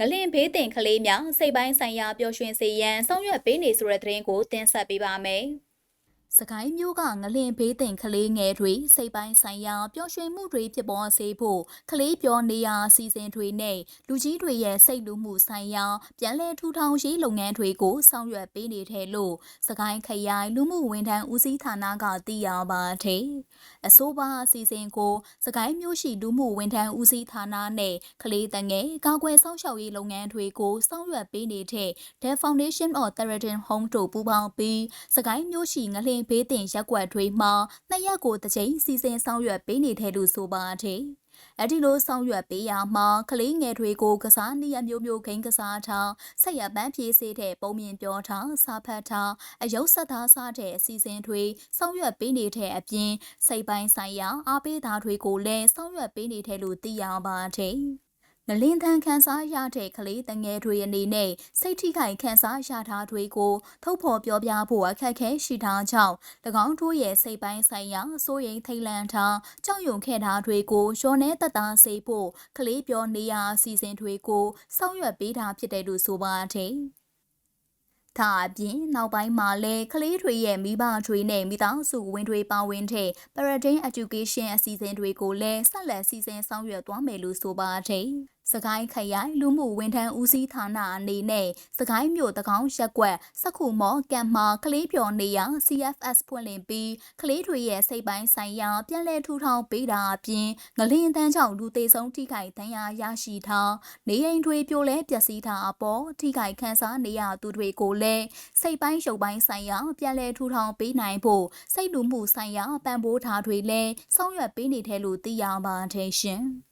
ငလင်ဘေးတင်ကလေးများစိတ်ပိုင်းဆိုင်ရာပျော်ရွှင်စေရန်ဆောင်ရွက်ပေးနေဆိုတဲ့သတင်းကိုတင်ဆက်ပေးပါမယ်။ စကိုင်းမျိုးကငလင်ဘေးတင်ကလေးငယ်တွေစိတ်ပိုင်းဆိုင်ရာပျော်ရွှင်မှုတွေဖြစ်ပေါ်စေဖို့ကလေးပြောနေရာအစီအစဉ်တွေနဲ့လူကြီးတွေရဲ့စိတ်လူမှုဆိုင်ရာပြန်လည်ထူထောင်ရေးလုပ်ငန်းတွေကိုဆောင်ရွက်ပေးနေတယ်လို့စကိုင်းခရိုင်လူမှုဝန်ထမ်းဦးစီးဌာနကသိရပါတယ်။အဆိုပါအစီအစဉ်ကိုစကိုင်းမျိုးရှိလူမှုဝန်ထမ်းဦးစီးဌာနနဲ့ကလေးတငယ်ကာကွယ်စောင့်ရှောက်ရေးလုပ်ငန်းတွေကိုဆောင်ရွက်ပေးနေတဲ့ The Foundation of Threatened Home တို့ပူးပေါင်းပြီးစကိုင်းမျိုးရှိငလင်ဘေးတင်ရက်ွက်တွေမှာနှစ်ရက်ကိုတစ်ကြိမ်စီစဉ်ဆောင်ရွက်ပေးနေတဲ့လို့ဆိုပါတယ်။အဲ့ဒီလိုဆောင်ရွက်ပေးရမှာကလေးငယ်တွေကိုကစားနည်းအမျိုးမျိုးခိန်းကစားထားဆက်ရပန်းပြေးစေတဲ့ပုံမြင်ပြောထားစာဖတ်ထားအယုတ်ဆက်သားစားတဲ့အစီအစဉ်တွေဆောင်ရွက်ပေးနေတဲ့အပြင်စိတ်ပိုင်းဆိုင်ရာအားပေးတာတွေကိုလည်းဆောင်ရွက်ပေးနေတယ်လို့သိရပါတယ်။ ငလင်းထန်ခန်းစားရတဲ့ကလေးတငယ်တွေအနေနဲ့စိတ်ထိခိုက်ခန်းစားရတာတွေကိုထုတ်ဖော်ပြောပြဖို့အခက်အခဲရှိတာကြောင့်၎င်းတို့ရဲ့စိတ်ပိုင်းဆိုင်ရာစိုးရိမ်ထိတ်လန့်ထားကြောက်ရွံ့ခဲ့တာတွေကိုရောနှဲတတစေဖို့ကလေးပြောနေရအစီအစဉ်တွေကိုဆောင်ရွက်ပေးတာဖြစ်တယ်လို့ဆိုပါတယ်။ဒါအပြင်နောက်ပိုင်းမှာလည်းကလေးတွေရဲ့မိဘတွေနဲ့မိသားစုဝင်တွေပါဝင်တဲ့ Paradigm Education အစီအစဉ်တွေကိုလည်းဆက်လက်စီစဉ်ဆောင်ရွက်သွားမယ်လို့ဆိုပါတယ်။ စကိုင်းခရိုင်လူမှုဝန်ထမ်းဦးစီးဌာနအနေနဲ့စကိုင်းမြို့တကောင်းရက်ကွက်စခုမော်ကံမာကလေးပြော်နေရ CFS ဖွင့်လှစ်ပြီးကလေးတွေရဲ့စိတ်ပိုင်းဆိုင်ရာပြန်လည်ထူထောင်ပေးတာအပြင်ငလင်းတန်းကြောင့်လူသေးဆုံးထိခိုက်ဒဏ်ရာရရှိထားနေအိမ်တွေပြိုလဲပျက်စီးတာအပေါ်ထိခိုက်ခံစားနေရသူတွေကိုလည်းစိတ်ပိုင်းရုပ်ပိုင်းဆိုင်ရာပြန်လည်ထူထောင်ပေးနိုင်ဖို့စိတ်လူမှုဆိုင်ရာပံ့ပိုးထားတွေလည်းဆောင်ရွက်ပေးနေတယ်လို့သိရပါတယ်ရှင်။